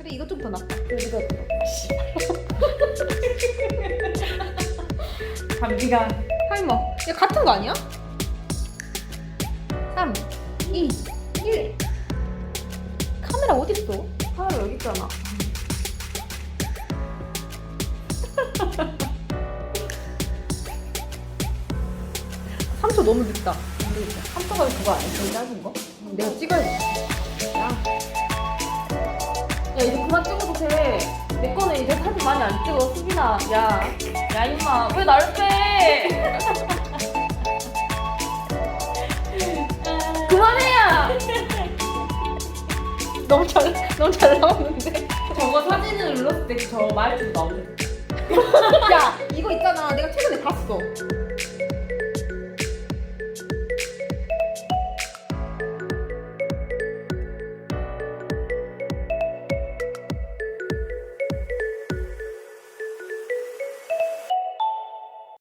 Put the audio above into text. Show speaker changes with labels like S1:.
S1: 그래 이거 좀더 낫다. 그래 이거 더.
S2: 감기가
S1: 타이머. 이거 같은 거 아니야? 3, 2, 1. 카메라 어디 있어?
S2: 하루 여기 있잖아.
S1: 3초 너무 늦다.
S2: 한꺼번에 그거 아니야? 제일 짧은 거?
S1: 내가 찍어야 돼.
S2: 이제 그만 찍어도 돼. 내 거는 이제 사진 많이 안 찍어 수빈아. 야. 야 임마 왜 나를 빼? 그만해야.
S1: 너무 잘 너무 잘 나오는데.
S2: 저거 사진을 눌렀을 때 저 말투 나오네.
S1: 야